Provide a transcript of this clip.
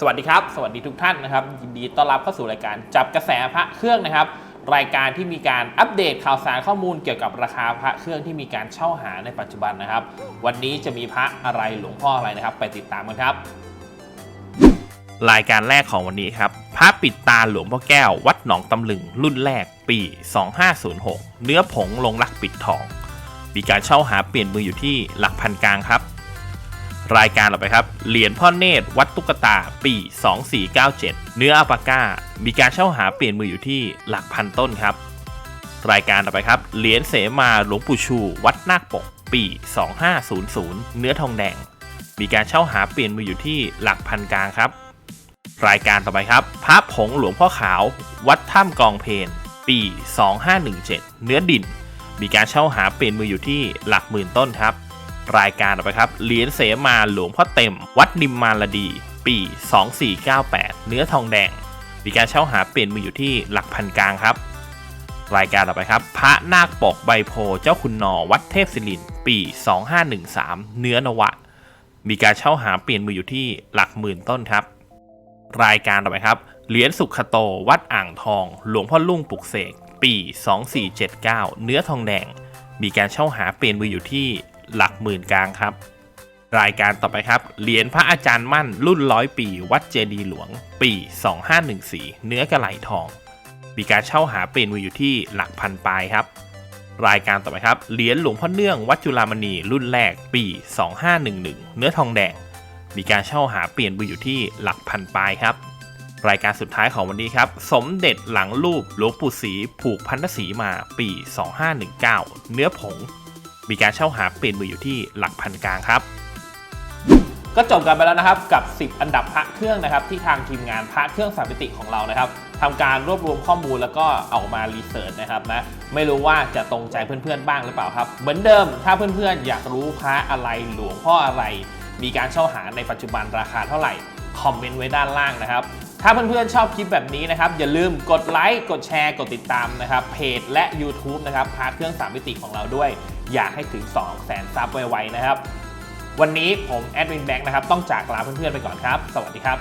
สวัสดีครับ สวัสดีทุกท่านนะครับ ยินดีต้อนรับเข้าสู่รายการจับกระแสพระเครื่องนะครับ รายการที่มีการอัปเดตข่าวสารข้อมูลเกี่ยวกับราคาพระเครื่องที่มีการเช่าหาในปัจจุบันนะครับ วันนี้จะมีพระอะไรหลวงพ่ออะไรนะครับ ไปติดตามกันครับ รายการแรกของวันนี้ครับพระปิดตาหลวงพ่อแก้ว วัดหนองตำลึง รุ่นแรกปี 2506 เนื้อผงลงรักปิดทอง มีการเช่าหาเปลี่ยนมืออยู่ที่หลักพันกลางครับ รายการต่อไปครับ เหรียญพ่อเนตรวัดตุ๊กตาปี 2497 เนื้ออัลปาก้า มีการเช่าหาเปลี่ยนมืออยู่ที่หลักพันต้นครับ รายการต่อไปครับ เหรียญเสมาหลวงปู่ชู วัดนาคปก ปี 2500 เนื้อทองแดง มีการเช่าหาเปลี่ยนมืออยู่ที่หลักพันกลางครับ รายการต่อไปครับ พระผงหลวงพ่อขาว วัดถ้ำกองเพนปี 2517 เนื้อดิน มีการเช่าหาเปลี่ยนมืออยู่ที่หลักหมื่นต้นครับ รายการต่อไปครับเหรียญเสมาหลวงพ่อเต็ม วัดนิมมานลดี ปี 2498 เนื้อทองแดง มีการเช่าหาเปลี่ยนมืออยู่ที่หลักพันกลางครับ รายการต่อไปครับ พระนาคปกใบโพเจ้าคุณนอวัดเทพศิรินปี 2513 เนื้อนวะ มีการเช่าหาเปลี่ยนมืออยู่ที่หลักหมื่นต้นครับ รายการต่อไปครับเหรียญสุขโตวัดอ่างทอง หลวงพ่อลุ่งปลุกเสกปี 2479 เนื้อทองแดง มีการเช่าหาเปลี่ยนมืออยู่ที่ หลักหมื่นกลางครับ รายการต่อไปครับ เหรียญพระอาจารย์มั่นรุ่นร้อยปี วัดเจดีหลวง ปี 2514 เนื้อกระไหลทอง มีการเช่าหาเปลี่ยนมืออยู่ที่หลักพันปลายครับ รายการต่อไปครับ เหรียญหลวงพ่อเนื่องวัดจุฬามณีรุ่นแรกปี 2511 เนื้อทองแดง มีการเช่าหาเปลี่ยนมืออยู่ที่หลักพันปลายครับรายการสุดท้ายของวันนี้ครับ สมเด็จหลังรูปหลวงปู่ศรีผูกพันธสีมาปี 2519 เนื้อผง มีการเช่าหาเปลี่ยนมืออยู่ที่หลักพันกลางครับ ก็จบกันไปแล้วนะครับกับ 10 อันดับพระเครื่องนะครับ ที่ทางทีมงานพระเครื่องสามมิติของเรานะครับทำการรวบรวมข้อมูลแล้วก็เอามารีเสิร์ชนะครับนะไม่รู้ว่าจะตรงใจเพื่อนๆบ้างหรือเปล่าครับ เหมือนเดิมถ้าเพื่อนๆ อยากรู้พระอะไรหลวงพ่ออะไร มีการเช่าหาในปัจจุบันราคาเท่าไหร่คอมเมนต์ไว้ด้านล่างนะครับถ้าเพื่อนๆชอบคลิปแบบนี้นะครับ อย่าลืมกดไลค์กดแชร์กดติดตามนะครับเพจและ YouTube นะครับพาร์ทเครื่องสามมิติของเราด้วย อยากให้ถึง 2 0 0แสนซับไวๆนะครับ วันนี้ผมแอดมินแบงค์นะครับ ต้องจากลาเพื่อนๆไปก่อนครับ สวัสดีครับ